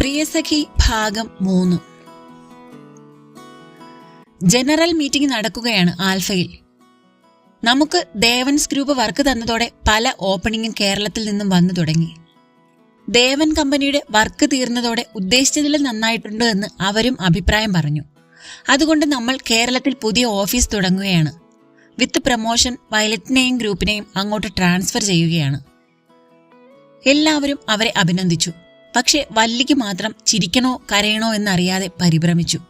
പ്രിയസഖി ഭാഗം മൂന്ന്. General meeting നടക്കുകയാണ് ആൽഫയിൽ. നമുക്ക് ദേവൻസ് ഗ്രൂപ്പ് വർക്ക് തന്നതോടെ പല ഓപ്പണിംഗും കേരളത്തിൽ നിന്നും വന്നു തുടങ്ങി. ദേവൻ കമ്പനിയുടെ വർക്ക് തീർന്നതോടെ ഉദ്ദേശിച്ചതിലും നന്നായിട്ടുണ്ട് എന്ന് അവരും അഭിപ്രായം പറഞ്ഞു. അതുകൊണ്ട് നമ്മൾ കേരളത്തിൽ പുതിയ ഓഫീസ് തുടങ്ങുകയാണ്. വിത്ത് പ്രമോഷൻ വയലറ്റിനെയും ഗ്രൂപ്പിനെയും അങ്ങോട്ട് ട്രാൻസ്ഫർ ചെയ്യുകയാണ്. എല്ലാവരും അവരെ അഭിനന്ദിച്ചു. പക്ഷെ വല്ലിക്ക് മാത്രം ചിരിക്കണോ കരയണോ എന്നറിയാതെ പരിഭ്രമിച്ചു.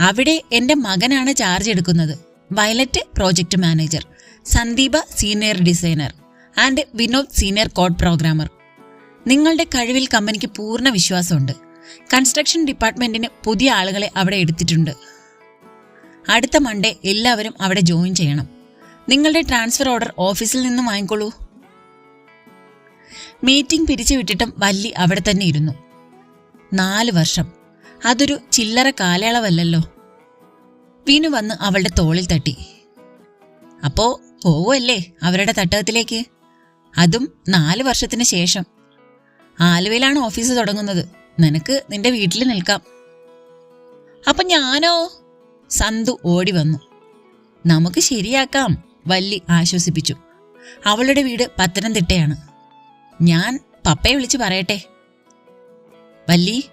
അവിടെ എന്റെ മകനാണ് ചാർജ് എടുക്കുന്നത്. Violet project manager Sandeepa senior designer and Vinod senior code programmer നിങ്ങളുടെ കഴിവിൽ കമ്പനിക്ക് പൂർണ വിശ്വാസമുണ്ട്. കൺസ്ട്രക്ഷൻ ഡിപ്പാർട്ട്മെന്റിന് പുതിയ ആളുകളെ അവിടെ എടുത്തിട്ടുണ്ട്. അടുത്ത മൺഡേ എല്ലാവരും അവിടെ ജോയിൻ ചെയ്യണം. നിങ്ങളുടെ ട്രാൻസ്ഫർ ഓർഡർ ഓഫീസിൽ നിന്ന് വാങ്ങിക്കോളൂ മീറ്റിംഗ് പിരിച്ചു പിരിച്ചുവിട്ടിട്ടും വല്ലി അവിടെ തന്നെ ഇരുന്നു. നാല് വർഷം. അതൊരു ചില്ലറ കാലയളവല്ലല്ലോ. വിനു വന്ന് അവളുടെ തോളിൽ തട്ടി. അപ്പോ പോവല്ലേ അവരുടെ തട്ടകത്തിലേക്ക്? അതും നാല് വർഷത്തിന് ശേഷം. ആലുവയിലാണ് ഓഫീസ് തുടങ്ങുന്നത്. നിനക്ക് നിന്റെ വീട്ടിൽ നിൽക്കാം. അപ്പൊ ഞാനോ? സന്തു ഓടി വന്നു. നമുക്ക് ശരിയാക്കാം വല്ലി ആശ്വസിപ്പിച്ചു. അവളുടെ വീട് പത്തനംതിട്ടയാണ്. ഞാൻ പപ്പയെ വിളിച്ച് പറയട്ടെ? വല്ലി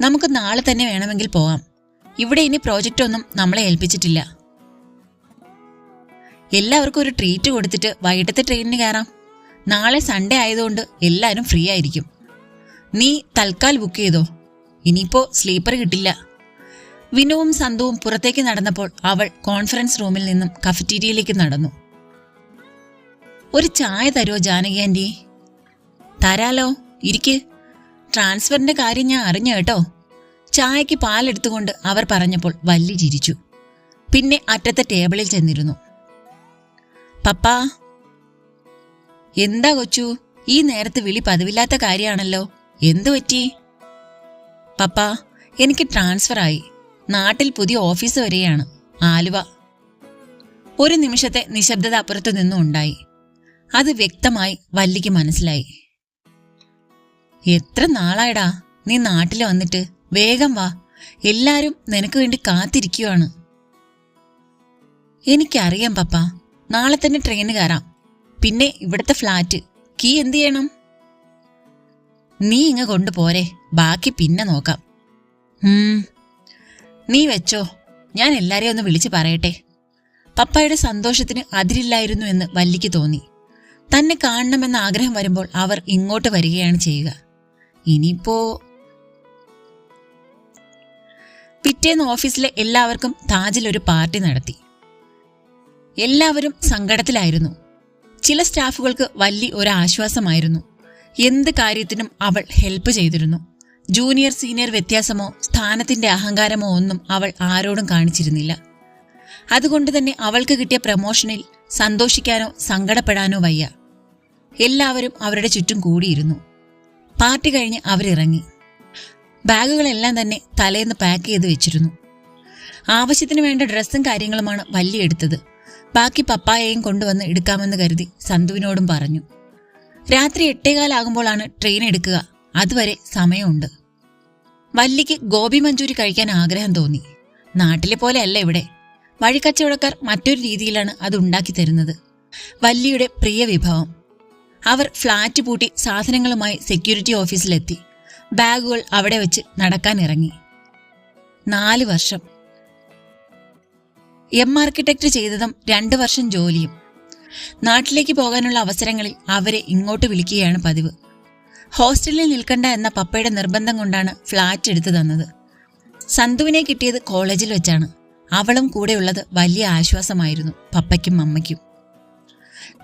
നമുക്ക് നാളെ തന്നെ വേണമെങ്കിൽ പോവാം. ഇവിടെ ഇനി പ്രോജക്റ്റ് ഒന്നും നമ്മളെ ഏൽപ്പിച്ചിട്ടില്ല. എല്ലാവർക്കും ഒരു ട്രീറ്റ് കൊടുത്തിട്ട് വൈകിട്ടത്തെ ട്രെയിനിന് കയറാം. നാളെ സൺഡേ ആയതുകൊണ്ട് എല്ലാവരും ഫ്രീ ആയിരിക്കും. നീ തൽക്കാൽ ബുക്ക് ചെയ്തോ? ഇനിയിപ്പോ സ്ലീപ്പർ കിട്ടില്ല. വിനുവും സന്തുവും പുറത്തേക്ക് നടന്നപ്പോൾ അവൾ കോൺഫറൻസ് റൂമിൽ നിന്നും കഫറ്റീരിയയിലേക്ക് നടന്നു. ഒരു ചായ തരുമോ ജാനകി ആന്റി തരാലോ ഇരിക്ക്. ട്രാൻസ്ഫറിന്റെ കാര്യം ഞാൻ അറിഞ്ഞു കേട്ടോ. ചായക്ക് പാലെടുത്തുകൊണ്ട് അവർ പറഞ്ഞപ്പോൾ വല്ലി ചിരിച്ചു. പിന്നെ അറ്റത്തെ ടേബിളിൽ ചെന്നിരുന്നു. പപ്പാ എന്താ കൊച്ചു? ഈ നേരത്ത് വിളി പതിവില്ലാത്ത കാര്യമാണല്ലോ. എന്തു പറ്റി? പപ്പാ എനിക്ക് ട്രാൻസ്ഫർ ആയി നാട്ടിൽ പുതിയ ഓഫീസ് വരെയാണ്. ആലുവ. ഒരു നിമിഷത്തെ നിശബ്ദത അപ്പുറത്തു നിന്നും ഉണ്ടായി. അത് വ്യക്തമായി വല്ലിക്ക് മനസ്സിലായി. എത്ര നാളായടാ നീ നാട്ടിൽ വന്നിട്ട്? വേഗം വാ. എല്ലാരും നിനക്ക് വേണ്ടി കാത്തിരിക്കുവാണ്. എനിക്കറിയാം പപ്പ നാളെ തന്നെ ട്രെയിന് കയറാം. പിന്നെ ഇവിടുത്തെ ഫ്ലാറ്റ് കീ എന്ത് ചെയ്യണം? നീ ഇങ്ങ് കൊണ്ടുപോരെ ബാക്കി പിന്നെ നോക്കാം. നീ വെച്ചോ ഞാൻ എല്ലാരെയും ഒന്ന് വിളിച്ചു പറയട്ടെ. പപ്പായുടെ സന്തോഷത്തിന് അതിരില്ലായിരുന്നു എന്ന് വല്ലിക്ക് തോന്നി. തന്നെ കാണണമെന്ന ആഗ്രഹം വരുമ്പോൾ അവർ ഇങ്ങോട്ട് വരികയാണ് ചെയ്യുക. ഇനിയിപ്പോ പിറ്റേന്ന് ഓഫീസിലെ എല്ലാവർക്കും താജിൽ ഒരു പാർട്ടി നടത്തി. എല്ലാവരും സങ്കടത്തിലായിരുന്നു. ചില സ്റ്റാഫുകൾക്ക് വലിയ ഒരാശ്വാസമായിരുന്നു. എന്ത് കാര്യത്തിനും അവൾ ഹെൽപ്പ് ചെയ്തിരുന്നു. ജൂനിയർ സീനിയർ വ്യത്യാസമോ സ്ഥാനത്തിന്റെ അഹങ്കാരമോ ഒന്നും അവൾ ആരോടും കാണിച്ചിരുന്നില്ല. അതുകൊണ്ട് തന്നെ അവൾക്ക് കിട്ടിയ പ്രമോഷനിൽ സന്തോഷിക്കാനോ സങ്കടപ്പെടാനോ വയ്യ. എല്ലാവരും അവരുടെ ചുറ്റും കൂടിയിരുന്നു. പാർട്ടി കഴിഞ്ഞ് അവരിറങ്ങി. ബാഗുകളെല്ലാം തന്നെ തലേന്ന് പാക്ക് ചെയ്ത് വെച്ചിരുന്നു. ആവശ്യത്തിന് വേണ്ട ഡ്രസ്സും കാര്യങ്ങളുമാണ് വലിയ എടുത്തത്. ബാക്കി പപ്പായയും കൊണ്ടുവന്ന് എടുക്കാമെന്ന് കരുതി സന്തുവിനോടും പറഞ്ഞു. രാത്രി എട്ടേകാലാകുമ്പോഴാണ് ട്രെയിൻ എടുക്കുക. അതുവരെ സമയമുണ്ട്. വല്ലിക്ക് ഗോപി മഞ്ചൂരി കഴിക്കാൻ ആഗ്രഹം തോന്നി. നാട്ടിലെ പോലെ അല്ല ഇവിടെ. വഴിക്കച്ചവടക്കാർ മറ്റൊരു രീതിയിലാണ് അത് ഉണ്ടാക്കി തരുന്നത്. വല്ലിയുടെ പ്രിയ വിഭവം. അവർ ഫ്ളാറ്റ് പൂട്ടി സാധനങ്ങളുമായി സെക്യൂരിറ്റി ഓഫീസിലെത്തി. ബാഗുകൾ അവിടെ വെച്ച് നടക്കാൻ ഇറങ്ങി. നാല് വർഷം. എം ആർക്കിടെക്ട് ചെയ്തതും രണ്ട് വർഷം ജോലിയും. നാട്ടിലേക്ക് പോകാനുള്ള അവസരങ്ങളിൽ അവരെ ഇങ്ങോട്ട് വിളിക്കുകയാണ് പതിവ്. ഹോസ്റ്റലിൽ നിൽക്കണ്ട എന്ന പപ്പയുടെ നിർബന്ധം കൊണ്ടാണ് ഫ്ലാറ്റ് എടുത്തു തന്നത്. സന്തുവിനെ കിട്ടിയത് കോളേജിൽ വെച്ചാണ്. അവളും കൂടെയുള്ളത് വലിയ ആശ്വാസമായിരുന്നു പപ്പയ്ക്കും അമ്മയ്ക്കും.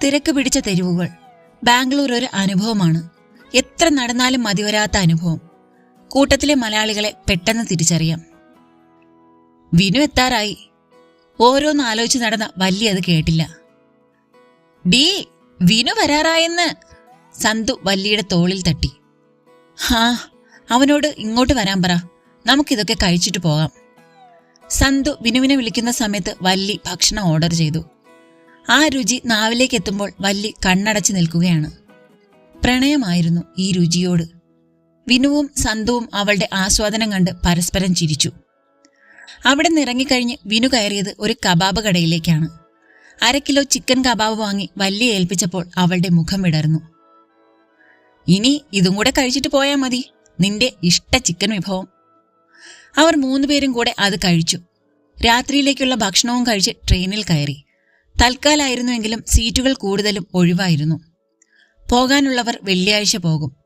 തിരക്ക് പിടിച്ച തെരുവുകൾ. ബാംഗ്ലൂർ ഒരു അനുഭവമാണ്. എത്ര നടന്നാലും മതിവരാത്ത അനുഭവം. കൂട്ടത്തിലെ മലയാളികളെ പെട്ടെന്ന് തിരിച്ചറിയാം. വിനു എത്താറായി. ഓരോന്ന് ആലോചിച്ച് നടന്ന വലിയ അത് കേട്ടില്ല. ഡീ വിനു വരാറായെന്ന് സന്തു വല്ലിയുടെ തോളിൽ തട്ടി. ഹാ അവനോട് ഇങ്ങോട്ട് വരാൻ പറ. നമുക്കിതൊക്കെ കഴിച്ചിട്ട് പോകാം. സന്തു വിനുവിനെ വിളിക്കുന്ന സമയത്ത് വല്ലി ഭക്ഷണം ഓർഡർ ചെയ്തു. ആ രുചി നാവിലേക്ക് എത്തുമ്പോൾ വല്ലി കണ്ണടച്ചു നിൽക്കുകയാണ്. പ്രണയമായിരുന്നു ഈ രുചിയോട്. വിനുവും സന്തുവും അവളുടെ ആസ്വാദനം കണ്ട് പരസ്പരം ചിരിച്ചു. അവിടെ നിറങ്ങിക്കഴിഞ്ഞ് വിനു കയറിയത് ഒരു കബാബ് കടയിലേക്കാണ്. അര കിലോ ചിക്കൻ കബാബ് വാങ്ങി വല്ലി ഏൽപ്പിച്ചപ്പോൾ അവളുടെ മുഖം വിടർന്നു. ഇനി ഇതും കൂടെ കഴിച്ചിട്ട് പോയാൽ മതി. നിന്റെ ഇഷ്ട ചിക്കൻ വിഭവം. അവർ മൂന്നുപേരും കൂടെ അത് കഴിച്ചു. രാത്രിയിലേക്കുള്ള ഭക്ഷണവും കഴിച്ച് ട്രെയിനിൽ കയറി. തൽക്കാലായിരുന്നുവെങ്കിലും സീറ്റുകൾ കൂടുതലും ഒഴിവായിരുന്നു. പോകാനുള്ളവർ വെള്ളിയാഴ്ച പോകും.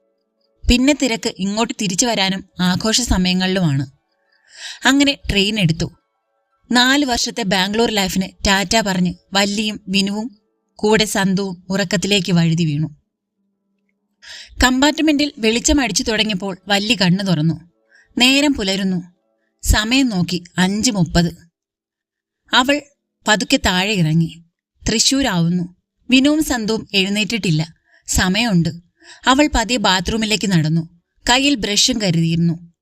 പിന്നെ തിരക്ക് ഇങ്ങോട്ട് തിരിച്ചു വരാനും ആഘോഷ സമയങ്ങളിലുമാണ്. അങ്ങനെ ട്രെയിൻ എടുത്തു. നാല് വർഷത്തെ ബാംഗ്ലൂർ ലൈഫിന് ടാറ്റ പറഞ്ഞ് വല്ലിയും വിനുവും കൂടെ സന്തുവും ഉറക്കത്തിലേക്ക് വഴുതി വീണു. കമ്പാർട്ട്മെന്റിൽ വെളിച്ചം അടിച്ചു തുടങ്ങിയപ്പോൾ വല്ലി കണ്ണു തുറന്നു. നേരം പുലരുന്നു. സമയം നോക്കി അഞ്ച് മുപ്പത് അവൾ പതുക്കെ താഴെ ഇറങ്ങി. തൃശൂരാവുന്നു. വിനുവും സന്തുവും എഴുന്നേറ്റിട്ടില്ല. സമയമുണ്ട്. അവൾ പതിയെ ബാത്റൂമിലേക്ക് നടന്നു. കയ്യിൽ ബ്രഷും കരുതിയിരുന്നു.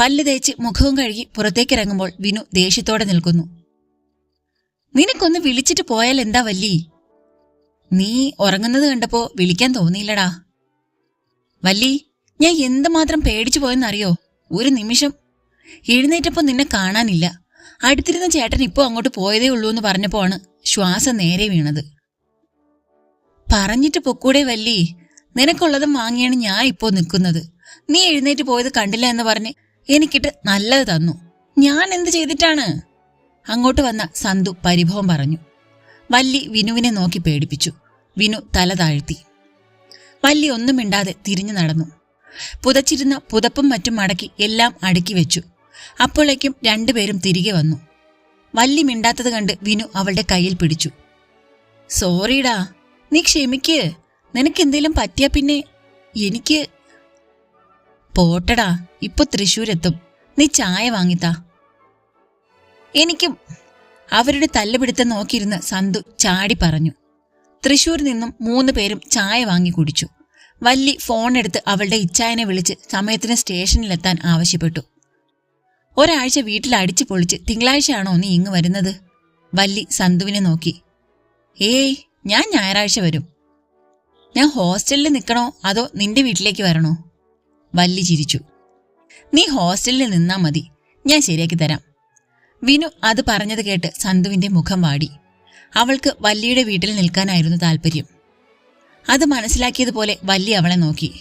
പല്ല് തേച്ച് മുഖവും കഴുകി പുറത്തേക്കിറങ്ങുമ്പോൾ വിനു ദേഷ്യത്തോടെ നിൽക്കുന്നു. നിനക്കൊന്ന് വിളിച്ചിട്ട് പോയാൽ എന്താ വല്ലി? നീ ഉറങ്ങുന്നത് കണ്ടപ്പോ വിളിക്കാൻ തോന്നിയില്ലടാ. വല്ലി ഞാൻ എന്തുമാത്രം പേടിച്ചു പോയെന്നറിയോ? ഒരു നിമിഷം. എഴുന്നേറ്റപ്പോ നിന്നെ കാണാനില്ല. അടുത്തിരുന്ന ചേട്ടൻ ഇപ്പോ അങ്ങോട്ട് പോയതേ ഉള്ളൂ എന്ന് പറഞ്ഞപ്പോ ആണ് ശ്വാസം നേരെ വീണത്. പറഞ്ഞിട്ട് പൊക്കൂടെ വല്ലി നിനക്കുള്ളതും വാങ്ങിയാണ് ഞാൻ ഇപ്പോ നിൽക്കുന്നത്. നീ എഴുന്നേറ്റ് പോയത് കണ്ടില്ല എന്ന് പറഞ്ഞ് എനിക്കിട്ട് നല്ലത് തന്നു. ഞാൻ എന്ത് ചെയ്തിട്ടാണ്? അങ്ങോട്ട് വന്ന സന്തു പരിഭവം പറഞ്ഞു. വല്ലി വിനുവിനെ നോക്കി പേടിപ്പിച്ചു. വിനു തല താഴ്ത്തി. വല്ലി ഒന്നും മിണ്ടാതെ തിരിഞ്ഞു നടന്നു. പുതച്ചിരുന്ന പുതപ്പും മറ്റും മടക്കി എല്ലാം അടുക്കി വെച്ചു. അപ്പോഴേക്കും രണ്ടുപേരും തിരികെ വന്നു. വല്ലി മിണ്ടാത്തത് കണ്ട് വിനു അവളുടെ കയ്യിൽ പിടിച്ചു. സോറിടാ നീ ക്ഷമിക്ക്. നിനക്ക് നിനക്കെന്തേലും പറ്റിയാ പിന്നെ? എനിക്ക് പോട്ടടാ ഇപ്പൊ തൃശ്ശൂരെത്തും. നീ ചായ വാങ്ങിത്താ. എനിക്കും അവരുടെ തല്ലുപിടുത്തം നോക്കിയിരുന്ന് സന്തു ചാടി പറഞ്ഞു. തൃശ്ശൂരിൽ നിന്നും മൂന്ന് പേരും ചായ വാങ്ങി കുടിച്ചു. വല്ലി ഫോണെടുത്ത് അവളുടെ ഇച്ചായനെ വിളിച്ച് സമയത്തിന് സ്റ്റേഷനിലെത്താൻ ആവശ്യപ്പെട്ടു. ഒരാഴ്ച വീട്ടിൽ അടിച്ചു പൊളിച്ച് തിങ്കളാഴ്ചയാണോ നീ ഇങ്ങ് വരുന്നത്? വല്ലി സന്തുവിനെ നോക്കി. ഏയ് ഞാൻ ഞായറാഴ്ച വരും. ഞാൻ ഹോസ്റ്റലിൽ നിൽക്കണോ അതോ നിന്റെ വീട്ടിലേക്ക് വരണോ? വല്ലി ചിരിച്ചു. നീ ഹോസ്റ്റലിൽ നിന്നാ മതി. ഞാൻ ശരിയാക്കി തരാം. വിനു അത് പറഞ്ഞത് കേട്ട് സന്തുവിന്റെ മുഖം വാടി. അവൾക്ക് വല്ലിയുടെ വീട്ടിൽ നിൽക്കാനായിരുന്നു താല്പര്യം. അത് മനസ്സിലാക്കിയതുപോലെ വല്ലി അവളെ നോക്കി.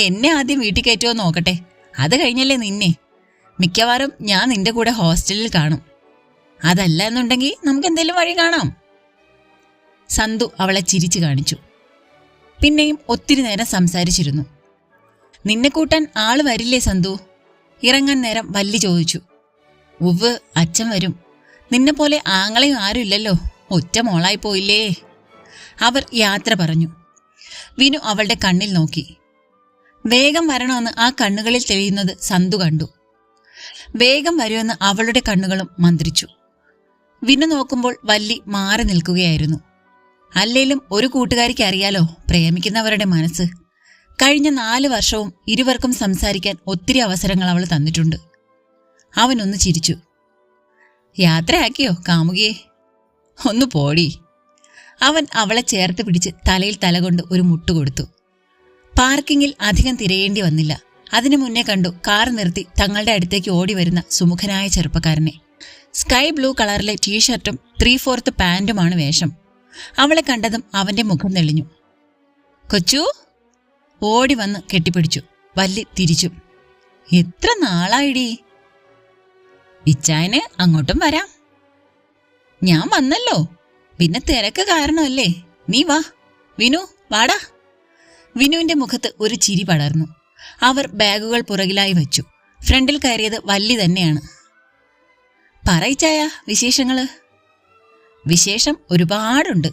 എന്നെ ആദ്യം വീട്ടിൽ കയറ്റുമോ നോക്കട്ടെ. അത് കഴിഞ്ഞല്ലേ നിന്നെ. മിക്കവാറും ഞാൻ നിന്റെ കൂടെ ഹോസ്റ്റലിൽ കാണും. അതല്ല എന്നുണ്ടെങ്കിൽ നമുക്ക് എന്തെങ്കിലും വഴി കാണാം. സന്തു അവളെ ചിരിച്ചു കാണിച്ചു. പിന്നെയും ഒത്തിരി നേരം സംസാരിച്ചിരുന്നു. നിന്നെ കൂട്ടാൻ ആൾ വരില്ലേ സന്തു? ഇറങ്ങാൻ നേരം വല്ലി ചോദിച്ചു. ഉവ് അച്ഛൻ വരും. നിന്നെ പോലെ ആങ്ങളെയും ആരുമില്ലല്ലോ ഒറ്റ മോളായി പോയില്ലേ? അവർ യാത്ര പറഞ്ഞു. വിനു അവളുടെ കണ്ണിൽ നോക്കി. വേഗം വരണമെന്ന് ആ കണ്ണുകളിൽ തെളിയുന്നത് സന്തു കണ്ടു. വേഗം വരുമെന്ന് അവളുടെ കണ്ണുകളും മന്ത്രിച്ചു. വിന്നു നോക്കുമ്പോൾ വല്ലി മാറി നിൽക്കുകയായിരുന്നു. അല്ലേലും ഒരു കൂട്ടുകാരിക്ക് അറിയാലോ പ്രേമിക്കുന്നവരുടെ മനസ്സ്. കഴിഞ്ഞ നാല് വർഷവും ഇരുവർക്കും സംസാരിക്കാൻ ഒത്തിരി അവസരങ്ങൾ അവൾ തന്നിട്ടുണ്ട്. അവനൊന്ന് ചിരിച്ചു. യാത്രയാക്കിയോ കാമുകിയെ? ഒന്ന് പോടി. അവൻ അവളെ ചേർത്ത് പിടിച്ച് തലയിൽ തലകൊണ്ട് ഒരു മുട്ടുകൊടുത്തു. പാർക്കിങ്ങിൽ അധികം തിരയേണ്ടി വന്നില്ല. അതിനു മുന്നേ കണ്ടു കാർ നിർത്തി തങ്ങളുടെ അടുത്തേക്ക് ഓടി വരുന്ന സുമുഖനായ ചെറുപ്പക്കാരനെ. സ്കൈ ബ്ലൂ കളറിലെ ടീഷർട്ടും ത്രീ ഫോർത്ത് പാന്റുമാണ് വേഷം. അവളെ കണ്ടതും അവന്റെ മുഖം തെളിഞ്ഞു. കൊച്ചു ഓടി വന്ന് കെട്ടിപ്പിടിച്ചു. വല്ലി തിരിച്ചു. എത്ര നാളായിടി? ഇച്ചായന് അങ്ങോട്ടും വരാം. ഞാൻ വന്നല്ലോ. പിന്നെ തിരക്ക് കാരണമല്ലേ. നീ വാ. വിനു വാടാ. വിനുവിന്റെ മുഖത്ത് ഒരു ചിരി പടർന്നു. അവർ ബാഗുകൾ പുറകിലായി വെച്ചു. ഫ്രണ്ടിൽ കയറിയത് വല്ലി തന്നെയാണ്. പറയിച്ചായ വിശേഷങ്ങൾ? വിശേഷം ഒരുപാടുണ്ട്.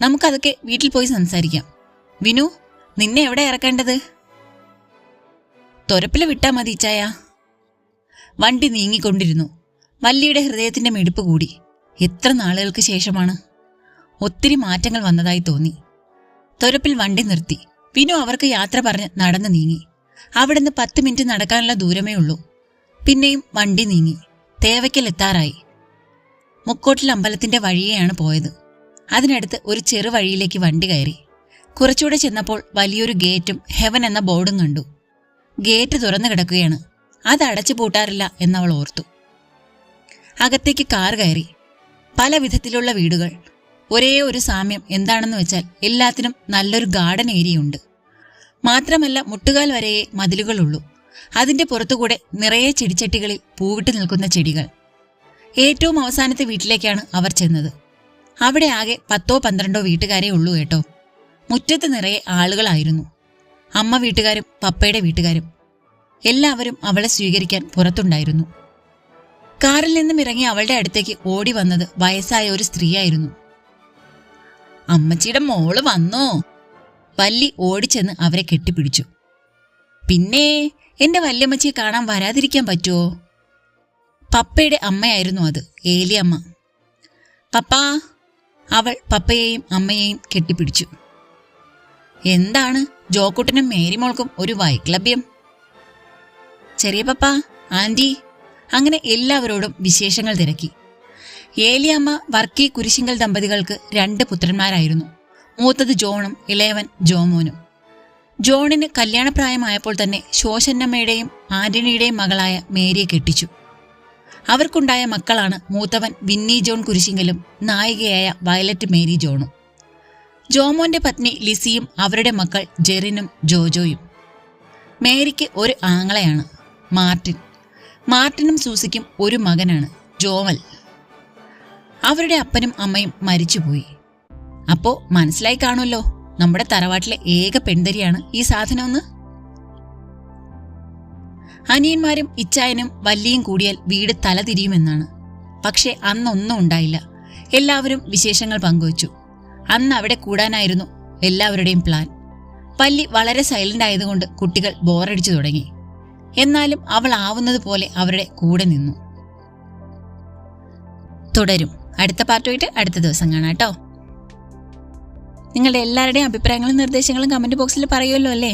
നമുക്കതൊക്കെ വീട്ടിൽ പോയി സംസാരിക്കാം. വിനു നിന്നെ എവിടെ ഇറക്കേണ്ടത്? തൊരപ്പിൽ വിട്ടാ മതി ചായ. വണ്ടി നീങ്ങിക്കൊണ്ടിരുന്നു. വല്ലിയുടെ ഹൃദയത്തിന്റെ മെടുപ്പ് കൂടി. എത്ര നാളുകൾക്ക് ശേഷമാണ്? ഒത്തിരി മാറ്റങ്ങൾ വന്നതായി തോന്നി. തൊരപ്പിൽ വണ്ടി നിർത്തി. വിനു അവർക്ക് യാത്ര പറഞ്ഞ് നടന്നു നീങ്ങി. അവിടുന്ന് പത്ത് മിനിറ്റ് നടക്കാനുള്ള ദൂരമേ ഉള്ളൂ. പിന്നെയും വണ്ടി നീങ്ങി. തേവയ്ക്കൽ എത്താറായി മുക്കോട്ടിൽ അമ്പലത്തിന്റെ വഴിയെയാണ് പോയത്. അതിനടുത്ത് ഒരു ചെറുവഴിയിലേക്ക് വണ്ടി കയറി. കുറച്ചുകൂടെ ചെന്നപ്പോൾ വലിയൊരു ഗേറ്റും ഹെവൻ എന്ന ബോർഡും കണ്ടു. ഗേറ്റ് തുറന്നു കിടക്കുകയാണ്. അത് അടച്ചു പൂട്ടാറില്ല എന്നവൾ ഓർത്തു. അകത്തേക്ക് കാർ കയറി. പല വിധത്തിലുള്ള വീടുകൾ. ഒരേ ഒരു സാമ്യം എന്താണെന്ന് വെച്ചാൽ എല്ലാത്തിനും നല്ലൊരു ഗാർഡൻ ഏരിയ ഉണ്ട് മാത്രമല്ല മുട്ടുകാൽ വരെയേ മതിലുകളുള്ളൂ. അതിന്റെ പുറത്തുകൂടെ നിറയെ ചെടിച്ചട്ടികളിൽ പൂവിട്ട് നിൽക്കുന്ന ചെടികൾ. ഏറ്റവും അവസാനത്തെ വീട്ടിലേക്കാണ് അവർ ചെന്നത്. അവിടെ ആകെ പത്തോ പന്ത്രണ്ടോ വീട്ടുകാരേ ഉള്ളൂ കേട്ടോ. മുറ്റത്ത് നിറയെ ആളുകളായിരുന്നു. അമ്മ വീട്ടുകാരും പപ്പയുടെ വീട്ടുകാരും. എല്ലാവരും അവളെ സ്വീകരിക്കാൻ പുറത്തുണ്ടായിരുന്നു. കാറിൽ നിന്നും ഇറങ്ങി അവളുടെ അടുത്തേക്ക് ഓടി വന്നത് വയസ്സായ ഒരു സ്ത്രീയായിരുന്നു. അമ്മച്ചിയുടെ മോൾ വന്നോ? വല്ലി ഓടിച്ചെന്ന് അവരെ കെട്ടിപ്പിടിച്ചു. പിന്നെ എന്റെ വല്യമ്മച്ചിയെ കാണാൻ വരാതിരിക്കാൻ പറ്റുമോ പപ്പയുടെ അമ്മയായിരുന്നു അത് ഏലിയമ്മ. പപ്പാ അവൾ പപ്പയെയും അമ്മയെയും കെട്ടിപ്പിടിച്ചു. എന്താണ്? ജോക്കുട്ടനും മേരിമോൾക്കും ഒരു വൈക്ലഭ്യം. ചെറിയ പപ്പ ആന്റി അങ്ങനെ എല്ലാവരോടും വിശേഷങ്ങൾ തിരക്കി. ഏലിയമ്മ വർക്കി കുരിശിങ്കൽ ദമ്പതികൾക്ക് രണ്ട് പുത്രന്മാരായിരുന്നു. മൂത്തത് ജോണും ഇളയവൻ ജോമോനും. ജോണിന് കല്യാണപ്രായമായപ്പോൾ തന്നെ ശോശന്നമ്മയുടെയും ആന്റണിയുടെയും മകളായ മേരിയെ കെട്ടിച്ചു. അവർക്കുണ്ടായ മക്കളാണ് മൂത്തവൻ വിന്നി ജോൺ കുരിശിങ്കലും നായികയായ വയലറ്റ് മേരി ജോണും. ജോമോന്റെ പത്നി ലിസിയും അവരുടെ മക്കൾ ജെറിനും ജോജോയും. മേരിക്ക് ഒരു ആങ്ങളെയാണ് മാർട്ടിൻ. മാർട്ടിനും സൂസിക്കും ഒരു മകനാണ് ജോവൽ. അവരുടെ അപ്പനും അമ്മയും മരിച്ചുപോയി. അപ്പോ മനസ്സിലായി കാണുമല്ലോ. നമ്മുടെ തറവാട്ടിലെ ഏക പെൺതരിയാണ് ഈ സാധനമെന്ന്. അനിയന്മാരും ഇച്ചായനും വല്ലിയും കൂടിയാൽ വീട് തലതിരിയുമെന്നാണ്. പക്ഷെ അന്നൊന്നും ഉണ്ടായില്ല. എല്ലാവരും വിശേഷങ്ങൾ പങ്കുവച്ചു. അന്ന് അവിടെ കൂടാനായിരുന്നു എല്ലാവരുടെയും പ്ലാൻ വല്ലി വളരെ സൈലന്റ് ആയതുകൊണ്ട് കുട്ടികൾ ബോറടിച്ചു തുടങ്ങി. എന്നാലും അവൾ ആവുന്നത് പോലെ അവരുടെ കൂടെ നിന്നു. തുടരും. അടുത്ത പാർട്ടുമായിട്ട് അടുത്ത ദിവസം കാണാം കേട്ടോ. നിങ്ങളുടെ എല്ലാവരുടെയും അഭിപ്രായങ്ങളും നിർദ്ദേശങ്ങളും കമന്റ് ബോക്സിൽ പറയുമല്ലോ അല്ലേ?